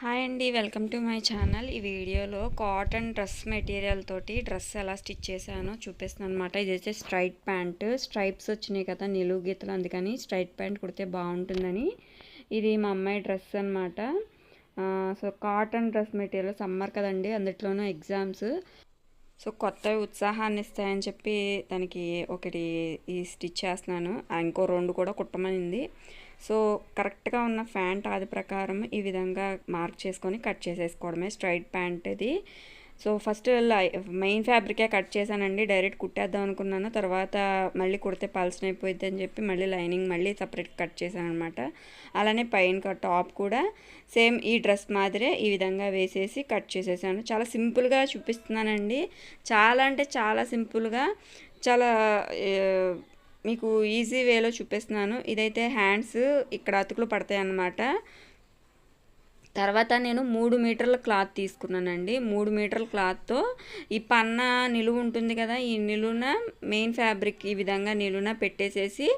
Hi అండి welcome to my channel. ఈ వీడియోలో కాటన్ డ్రెస్ మెటీరియల్ తోటి డ్రెస్ ఎలా స్టిచ్ చేశానో చూపిస్తున్నాను అనమాట ఇదైతే స్ట్రైట్ ప్యాంట్. స్ట్రైప్స్ వచ్చినాయి కదా నిలువు గీతలు అందుకని స్ట్రైట్ ప్యాంట్ కుడితే బాగుంటుందని. ఇది మా అమ్మాయి డ్రెస్ అనమాట so cotton dress material summer కదండి అందులోనూ ఎగ్జామ్స్. సో కొత్త ఉత్సాహాన్ని ఇస్తాయని చెప్పి దానికి ఒకటి ఈ స్టిచ్ చేస్తున్నాను. ఆ ఇంకో రెండు కూడా కుట్టమనింది. సో కరెక్ట్గా ఉన్న ఫ్యాంట్ అది ప్రకారం ఈ విధంగా మార్క్ చేసుకొని కట్ చేసేసుకోవడమే స్ట్రైట్ ప్యాంట్ ఇది. సో ఫస్ట్ మెయిన్ ఫ్యాబ్రికే కట్ చేశానండి. డైరెక్ట్ కుట్టేద్దాం అనుకున్నాను. తర్వాత మళ్ళీ కుడితే పల్సన్ అయిపోయింది అని చెప్పి మళ్ళీ లైనింగ్ మళ్ళీ సపరేట్ కట్ చేశాను అనమాట అలానే పైన టాప్ కూడా సేమ్ ఈ డ్రెస్ మాదిరే ఈ విధంగా వేసేసి కట్ చేసేసాను. చాలా సింపుల్గా చూపిస్తున్నానండి. చాలా అంటే చాలా సింపుల్గా చాలా మీకు ఈజీ వేలో చూపిస్తున్నాను. ఇదైతే హ్యాండ్స్ ఇక్కడ అతుకులు పడతాయి అన్నమాట. తర్వాత నేను మూడు మీటర్ల క్లాత్ తీసుకున్నానండి. మూడు మీటర్ల క్లాత్తో ఈ పన్న నిలువు ఉంటుంది కదా ఈ నిలువున మెయిన్ ఫ్యాబ్రిక్ ఈ విధంగా నిలువున పెట్టేసేసి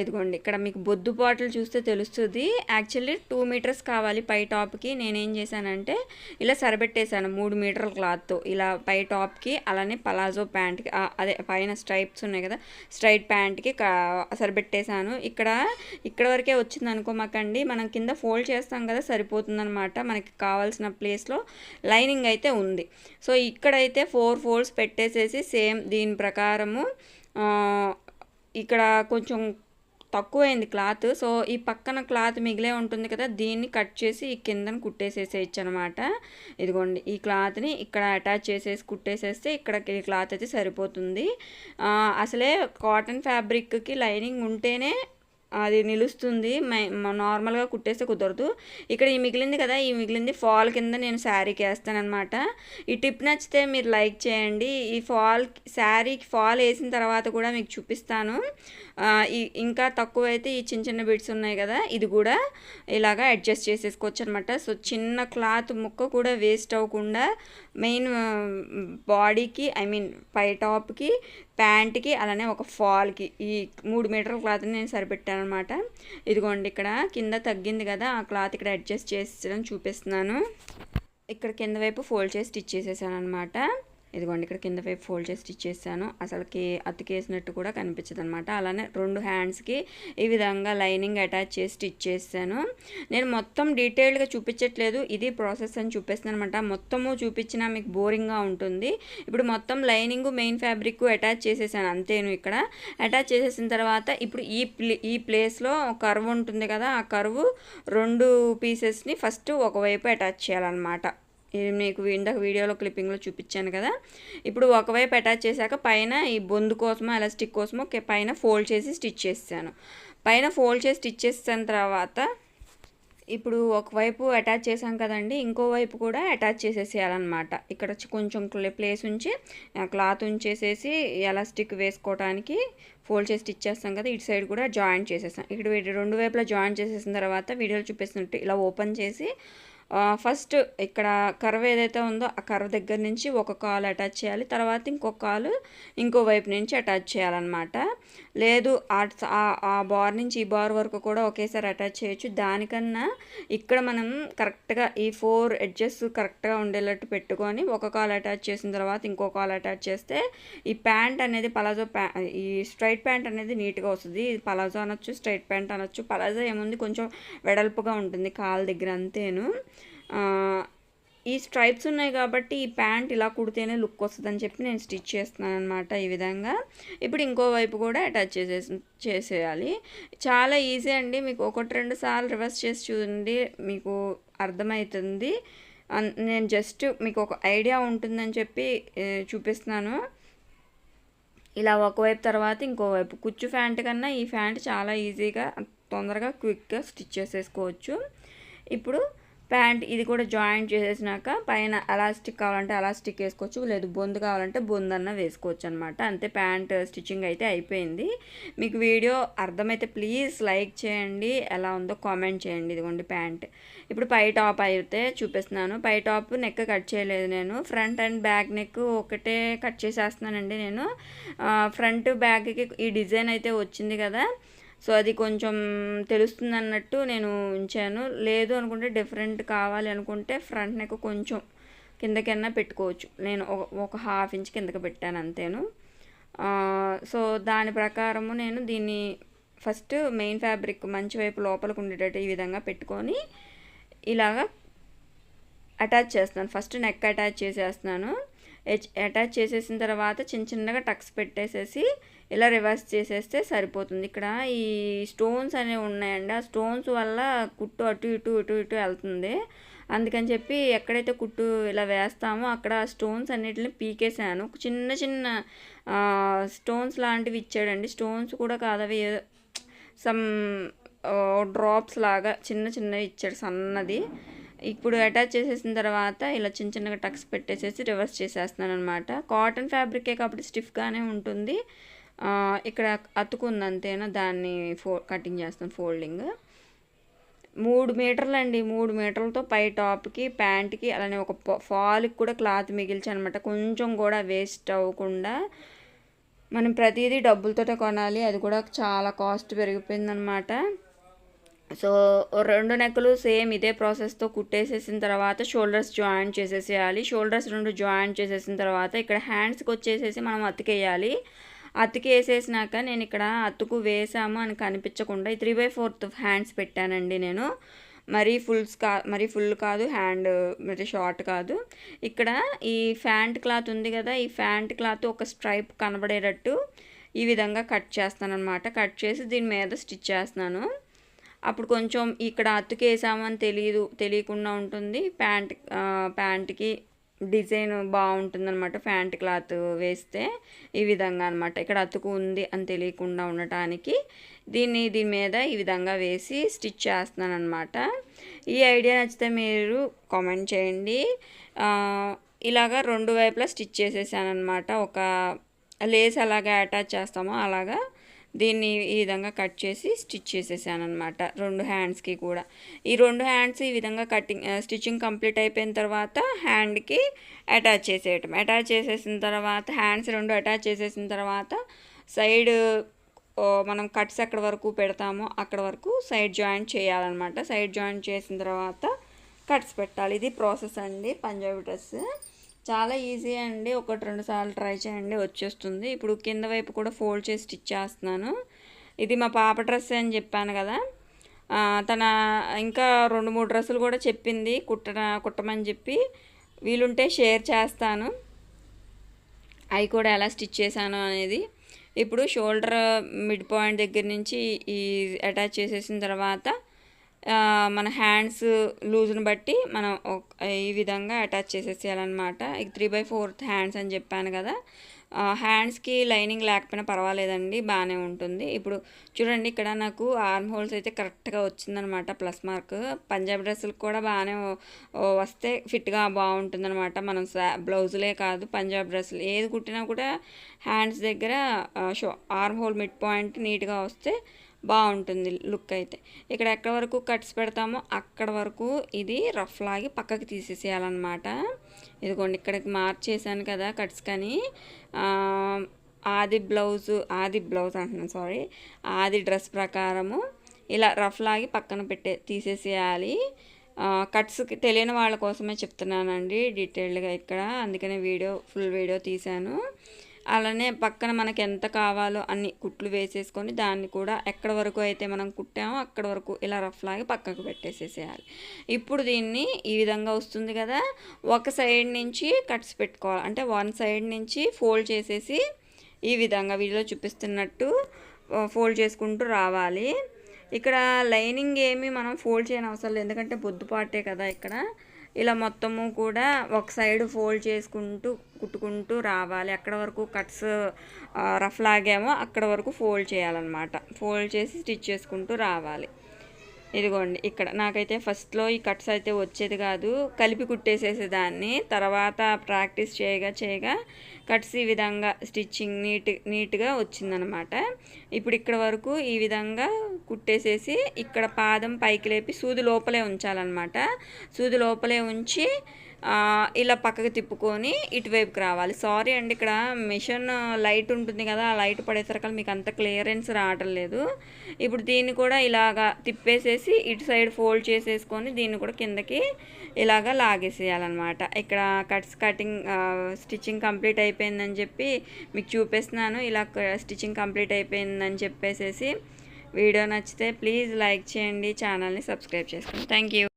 ఇదిగోండి ఇక్కడ మీకు బొద్దు బాటిల్ చూస్తే తెలుస్తుంది. యాక్చువల్లీ టూ మీటర్స్ కావాలి పై టాప్కి. నేనేం చేశానంటే ఇలా సరిపెట్టేశాను మూడు మీటర్ల క్లాత్తో. ఇలా పై టాప్కి అలానే పలాజో ప్యాంట్కి అదే పైన స్ట్రైప్స్ ఉన్నాయి కదా స్ట్రైట్ ప్యాంట్కి సరిపెట్టేశాను. ఇక్కడ ఇక్కడ వరకే వచ్చింది అనుకోమాకండి మనం కింద ఫోల్డ్ చేస్తాం కదా సరిపోతుందనమాట మనకి కావాల్సిన ప్లేస్లో లైనింగ్ అయితే ఉంది. సో ఇక్కడైతే ఫోర్ ఫోల్డ్స్ పెట్టేసేసి సేమ్ దీని ప్రకారము ఇక్కడ కొంచెం తక్కువైంది క్లాత్. సో ఈ పక్కన క్లాత్ మిగిలే ఉంటుంది కదా దీన్ని కట్ చేసి ఈ కిందన కుట్టేసేసేయచ్చు అనమాట ఇదిగోండి ఈ క్లాత్ని ఇక్కడ అటాచ్ చేసేసి కుట్టేసేస్తే ఇక్కడ క్లాత్ అయితే సరిపోతుంది. అసలే కాటన్ ఫ్యాబ్రిక్కి లైనింగ్ ఉంటేనే అది నిలుస్తుంది. నార్మల్గా కుట్టేస్తే కుదరదు. ఇక్కడ ఈ మిగిలింది కదా ఈ మిగిలింది ఫాల్ కింద నేను శారీకి వేస్తానమాట ఈ టిప్ నచ్చితే మీరు లైక్ చేయండి. ఈ ఫాల్ శారీకి ఫాల్ వేసిన తర్వాత కూడా మీకు చూపిస్తాను. ఇంకా తక్కువ అయితే ఈ చిన్న చిన్న బిట్స్ ఉన్నాయి కదా ఇది కూడా ఇలాగా అడ్జస్ట్ చేసేసుకోవచ్చు అనమాట సో చిన్న క్లాత్ ముక్క కూడా వేస్ట్ అవ్వకుండా మెయిన్ బాడీకి ఐ మీన్ పై టాప్కి ప్యాంట్కి అలానే ఒక ఫాల్కి. ఈ మూడు మీటర్ల క్లాత్ని నేను సరిపెట్టాను అనమాట ఇదిగోండి ఇక్కడ కింద తగ్గింది కదా ఆ క్లాత్ ఇక్కడ అడ్జస్ట్ చేసి చూపిస్తున్నాను. ఇక్కడ కింద వైపు ఫోల్డ్ చేసి స్టిచ్ చేసేసాను అనమాట ఇదిగోండి ఇక్కడ కింద వైపు ఫోల్డ్ చేసి స్టిచ్ చేశాను. అసలుకి అతికేసినట్టు కూడా కనిపించదు అనమాట అలానే రెండు హ్యాండ్స్కి ఈ విధంగా లైనింగ్ అటాచ్ చేసి స్టిచ్ చేశాను. నేను మొత్తం డీటెయిల్డ్గా చూపించట్లేదు. ఇది ప్రాసెస్ అని చూపిస్తున్నాను అనమాట మొత్తము చూపించినా మీకు బోరింగ్గా ఉంటుంది. ఇప్పుడు మొత్తం లైనింగ్ మెయిన్ ఫ్యాబ్రిక్ అటాచ్ చేసేసాను అంతేను ఇక్కడ. అటాచ్ చేసేసిన తర్వాత ఇప్పుడు ఈ ప్లే ఈ ప్లేస్లో కర్వ్ ఉంటుంది కదా ఆ కర్వ్ రెండు పీసెస్ని ఫస్ట్ ఒకవైపు అటాచ్ చేయాలన్నమాట. మీకు ఇందాక వీడియోలో క్లిప్పింగ్లో చూపించాను కదా. ఇప్పుడు ఒకవైపు అటాచ్ చేశాక పైన ఈ బొందు కోసమో ఎలాస్టిక్ కోసమో పైన ఫోల్డ్ చేసి స్టిచ్ చేసాను పైన ఫోల్డ్ చేసి స్టిచ్ చేసిన తర్వాత ఇప్పుడు ఒకవైపు అటాచ్ చేసాం కదండి ఇంకో వైపు కూడా అటాచ్ చేసేసేయాలన్నమాట. ఇక్కడ కొంచెం ప్లేస్ ఉంచి క్లాత్ ఉంచేసేసి ఎలాస్టిక్ వేసుకోవడానికి ఫోల్డ్ చేసి స్టిచ్ చేస్తాం కదా ఇటు సైడ్ కూడా జాయింట్ చేసేసాం ఇక్కడ రెండు వైపులా జాయింట్ చేసేసిన తర్వాత వీడియోలో చూపిస్తున్నట్టు ఇలా ఓపెన్ చేసి ఫస్ట్ ఇక్కడ కర్వ్ ఏదైతే ఉందో ఆ కర్వ్ దగ్గర నుంచి ఒక కాలు అటాచ్ చేయాలి. తర్వాత ఇంకొక కాలు ఇంకో వైపు నుంచి అటాచ్ చేయాలన్నమాట. లేదు ఆ బార్ నుంచి ఈ బార్ వరకు కూడా ఒకేసారి అటాచ్ చేయొచ్చు. దానికన్నా ఇక్కడ మనం కరెక్ట్గా ఈ ఫోర్ ఎడ్జెస్ కరెక్ట్గా ఉండేటట్టు పెట్టుకొని ఒక కాలు అటాచ్ చేసిన తర్వాత ఇంకో కాలు అటాచ్ చేస్తే ఈ ప్యాంట్ అనేది పలాజో ప్యా ఈ స్ట్రైట్ ప్యాంట్ అనేది నీట్గా వస్తుంది. ఇది పలాజో అనొచ్చు స్ట్రైట్ ప్యాంట్ అనొచ్చు. పలాజో ఏముంది? కొంచెం వెడల్పుగా ఉంటుంది కాలు దగ్గర అంతేను. ఈ స్ట్రైప్స్ ఉన్నాయి కాబట్టి ఈ ప్యాంట్ ఇలా కుడితేనే లుక్ వస్తుందని చెప్పి నేను స్టిచ్ చేస్తున్నాను అనమాట ఈ విధంగా. ఇప్పుడు ఇంకో వైపు కూడా అటాచ్ చేసే చేసేయాలి. చాలా ఈజీ అండి. మీకు ఒకటి రెండు సార్లు రివర్స్ చేసి చూడండి. మీకు అర్థమవుతుంది నేను జస్ట్ మీకు ఒక ఐడియా ఉంటుందని చెప్పి చూపిస్తున్నాను. ఇలా ఒకవైపు తర్వాత ఇంకోవైపు. కుచ్చు ఫ్యాంట్ కన్నా ఈ ఫ్యాంట్ చాలా ఈజీగా తొందరగా క్విక్గా స్టిచ్ చేసేసుకోవచ్చు. ఇప్పుడు ప్యాంట్ ఇది కూడా జాయింట్ చేసేసినాక పైన ఎలాస్టిక్ కావాలంటే ఎలాస్టిక్ వేసుకోవచ్చు లేదు బొందు కావాలంటే బొందు అన్న వేసుకోవచ్చు అనమాట అంతే ప్యాంట్ స్టిచ్చింగ్ అయితే అయిపోయింది. మీకు వీడియో అర్థమైతే ప్లీజ్ లైక్ చేయండి ఎలా ఉందో కామెంట్ చేయండి ఇదిగోండి ప్యాంట్. ఇప్పుడు పై టాప్ అయితే చూపిస్తున్నాను. పై టాప్ నెక్ కట్ చేయలేదు నేను. ఫ్రంట్ అండ్ బ్యాక్ నెక్ ఒకటే కట్ చేసేస్తున్నానండి నేను. ఫ్రంట్ బ్యాక్కి ఈ డిజైన్ అయితే వచ్చింది కదా. సో అది కొంచెం తెలుస్తుంది అన్నట్టు నేను ఉంచాను. లేదు అనుకుంటే డిఫరెంట్ కావాలి అనుకుంటే ఫ్రంట్ నెక్ కొంచెం కిందకైనా పెట్టుకోవచ్చు. నేను ఒక ఒక హాఫ్ ఇంచ్ కిందకి పెట్టాను అంతేను. సో దాని ప్రకారము నేను దీన్ని ఫస్ట్ మెయిన్ ఫ్యాబ్రిక్ మంచి వైపు లోపలికి ఉండేటట్టు ఈ విధంగా పెట్టుకొని ఇలాగా అటాచ్ చేస్తున్నాను. ఫస్ట్ నెక్ అటాచ్ చేసేస్తున్నాను. అటాచ్ చేసేసిన తర్వాత చిన్న చిన్నగా టక్స్ పెట్టేసేసి ఇలా రివర్స్ చేసేస్తే సరిపోతుంది. ఇక్కడ ఈ స్టోన్స్ అనేవి ఉన్నాయండి. ఆ స్టోన్స్ వల్ల కుట్టు అటు ఇటు ఇటు ఇటు వెళ్తుంది. అందుకని చెప్పి ఎక్కడైతే కుట్టు ఇలా వేస్తామో అక్కడ ఆ స్టోన్స్ అన్నిటిని పీకేసాను. చిన్న చిన్న స్టోన్స్ లాంటివి ఇచ్చాడండి. స్టోన్స్ కూడా కాదు అవి ఏదో సమ్ డ్రాప్స్ లాగా చిన్న చిన్నవి ఇచ్చాడు సన్నది. ఇప్పుడు అటాచ్ చేసేసిన తర్వాత ఇలా చిన్న చిన్నగా టక్స్ పెట్టేసేసి రివర్స్ చేసేస్తున్నాను అనమాట కాటన్ ఫ్యాబ్రికే కాబట్టి స్టిఫ్గానే ఉంటుంది. ఇక్కడ అతుకుంది అంతేనా దాన్ని ఫో కటింగ్ చేస్తాను ఫోల్డింగ్. మూడు మీటర్లు అండి మూడు మీటర్లతో పై టాప్కి ప్యాంట్కి అలానే ఒక ఫాల్కి కూడా క్లాత్ మిగిల్చాను అనమాట కొంచెం కూడా వేస్ట్ అవ్వకుండా మనం ప్రతిదీ డబ్బులతోటే కొనాలి. అది కూడా చాలా కాస్ట్ పెరిగిపోయిందనమాట. సో రెండు నెక్కలు సేమ్ ఇదే ప్రాసెస్తో కుట్టేసేసిన తర్వాత షోల్డర్స్ జాయింట్ చేసేసేయాలి. షోల్డర్స్ రెండు జాయింట్ చేసేసిన తర్వాత ఇక్కడ హ్యాండ్స్కి వచ్చేసేసి మనం అతికేయాలి. అతుకు వేసేసినాక నేను ఇక్కడ అతుకు వేసాము అని కనిపించకుండా ఈ త్రీ బై ఫోర్త్ హ్యాండ్స్ పెట్టానండి నేను. మరీ ఫుల్స్ కా మరీ ఫుల్ కాదు హ్యాండ్ మరి షార్ట్ కాదు. ఇక్కడ ఈ ఫ్యాంట్ క్లాత్ ఉంది కదా ఈ ఫ్యాంట్ క్లాత్ ఒక స్ట్రైప్ కనబడేటట్టు ఈ విధంగా కట్ చేస్తాను అనమాట కట్ చేసి దీని మీద స్టిచ్ చేస్తున్నాను. అప్పుడు కొంచెం ఇక్కడ అతుకేసామని తెలియదు తెలియకుండా ఉంటుంది. ప్యాంట్ ప్యాంట్కి డిజైన్ బాగుంటుంది అనమాట ప్యాంట్ క్లాత్ వేస్తే ఈ విధంగా అనమాట ఇక్కడ అతుకు ఉంది అని తెలియకుండా ఉండటానికి దీన్ని దీని మీద ఈ విధంగా వేసి స్టిచ్ చేస్తున్నాను అనమాట ఈ ఐడియా నచ్చితే మీరు కామెంట్ చేయండి. ఇలాగా రెండు వైపులా స్టిచ్ చేసేసాను అనమాట ఒక లేస్ అలాగే అటాచ్ చేస్తామో అలాగా దీన్ని ఈ విధంగా కట్ చేసి స్టిచ్ చేసేసాను అనమాట రెండు హ్యాండ్స్కి కూడా. ఈ రెండు హ్యాండ్స్ ఈ విధంగా కటింగ్ స్టిచ్చింగ్ కంప్లీట్ అయిపోయిన తర్వాత హ్యాండ్కి అటాచ్ చేసేయటం. అటాచ్ చేసేసిన తర్వాత హ్యాండ్స్ రెండు అటాచ్ చేసేసిన తర్వాత సైడ్ మనం కట్స్ ఎక్కడ వరకు పెడతామో అక్కడ వరకు సైడ్ జాయింట్ చేయాలన్నమాట. సైడ్ జాయింట్ చేసిన తర్వాత కట్స్ పెట్టాలి. ఇది ప్రాసెస్ అండి పంజాబీ డ్రెస్ చాలా ఈజీ అండి. ఒకటి రెండు సార్లు ట్రై చేయండి వచ్చేస్తుంది. ఇప్పుడు కింద వైపు కూడా ఫోల్డ్ చేసి స్టిచ్ చేస్తున్నాను. ఇది మా పాప డ్రెస్ అని చెప్పాను కదా. తన ఇంకా రెండు మూడు డ్రెస్సులు కూడా చెప్పింది కుట్ట కుట్టమని చెప్పి. వీలుంటే షేర్ చేస్తాను. అవి కూడా ఎలా స్టిచ్ చేశాను అనేది. ఇప్పుడు షోల్డర్ మిడ్ పాయింట్ దగ్గర నుంచి ఈ అటాచ్ చేసేసిన తర్వాత మన హ్యాండ్స్ లూజ్ని బట్టి మనం ఈ విధంగా అటాచ్ చేసేసేయాలన్నమాట. ఇక త్రీ బై ఫోర్త్ హ్యాండ్స్ అని చెప్పాను కదా. హ్యాండ్స్కి లైనింగ్ లేకపోయినా పర్వాలేదండి బాగానే ఉంటుంది. ఇప్పుడు చూడండి ఇక్కడ నాకు ఆర్మ్ హోల్స్ అయితే కరెక్ట్గా వచ్చిందనమాట ప్లస్ మార్క్ పంజాబీ డ్రెస్సులు కూడా బాగానే వస్తే ఫిట్గా బాగుంటుందన్నమాట. మనం బ్లౌజులే కాదు పంజాబ్ డ్రెస్సులు ఏది కుట్టినా కూడా హ్యాండ్స్ దగ్గర so arm hole mid point నీట్గా వస్తే బాగుంటుంది లుక్ అయితే. ఇక్కడ ఎక్కడ వరకు కట్స్ పెడతామో అక్కడ వరకు ఇది రఫ్ లాగి పక్కకి తీసేసేయాలన్నమాట. ఇదిగోండి ఇక్కడికి మార్చేసాను కదా కట్స్ కానీ. ఆది బ్లౌజ్ ఆది బ్లౌజ్ అంటున్నాను సారీ. ఆది డ్రెస్ ప్రకారము ఇలా రఫ్ లాగి పక్కన పెట్టే తీసేసేయాలి. కట్స్కి తెలియని వాళ్ళ కోసమే చెప్తున్నానండి డీటెయిల్డ్గా ఇక్కడ. అందుకనే వీడియో ఫుల్ వీడియో తీశాను. అలానే పక్కన మనకు ఎంత కావాలో అన్ని కుట్లు వేసేసుకొని దాన్ని కూడా ఎక్కడ వరకు అయితే మనం కుట్టామో అక్కడ వరకు ఇలా రఫ్ లాగి పక్కకు పెట్టేసేసేయాలి. ఇప్పుడు దీన్ని ఈ విధంగా వస్తుంది కదా ఒక సైడ్ నుంచి కట్స్ పెట్టుకోవాలి. అంటే వన్ సైడ్ నుంచి ఫోల్డ్ చేసేసి ఈ విధంగా వీడియోలో చూపిస్తున్నట్టు ఫోల్డ్ చేసుకుంటూ రావాలి. ఇక్కడ లైనింగ్ ఏమి మనం ఫోల్డ్ చేయని అవసరం లేదు. ఎందుకంటే బొద్దుపాటే కదా ఇక్కడ. ఇలా మొత్తము కూడా ఒక సైడ్ ఫోల్డ్ చేసుకుంటూ కుట్టుకుంటూ రావాలి. అక్కడ వరకు కట్స్ రఫ్ లాగామో అక్కడ వరకు ఫోల్డ్ చేయాలన్నమాట. ఫోల్డ్ చేసి స్టిచ్ చేసుకుంటూ రావాలి. ఇదిగోండి ఇక్కడ నాకైతే ఫస్ట్లో ఈ కట్స్ అయితే వచ్చేది కాదు కలిపి కుట్టేసేసేదాన్ని. తర్వాత ప్రాక్టీస్ చేయగా చేయగా కట్స్ ఈ విధంగా స్టిచ్చింగ్ నీట్ నీట్గా వచ్చిందనమాట. ఇప్పుడు ఇక్కడ వరకు ఈ విధంగా కుట్టేసేసి ఇక్కడ పాదం పైకి లేపి సూది లోపలే ఉంచాలన్నమాట. సూది లోపలే ఉంచి ఇలా పక్కకు తిప్పుకొని ఇటువైపుకి రావాలి. సారీ అండి ఇక్కడ మిషన్ లైట్ ఉంటుంది కదా ఆ లైట్ పడేసరికి మీకు అంత క్లియరెన్స్ రావటం లేదు. ఇప్పుడు దీన్ని కూడా ఇలాగా తిప్పేసేసి ఇటు సైడ్ ఫోల్డ్ చేసేసుకొని దీన్ని కూడా కిందకి ఇలాగా లాగేసేయాలన్నమాట. ఇక్కడ కట్స్ కటింగ్ స్టిచ్చింగ్ కంప్లీట్ అయిపోయిందని చెప్పి మీకు చూపిస్తున్నాను. ఇలా స్టిచ్చింగ్ కంప్లీట్ అయిపోయిందని చెప్పేసేసి వీడియో నచ్చితే ప్లీజ్ లైక్ చేయండి ఛానల్ని సబ్స్క్రైబ్ చేసుకోండి. Thank you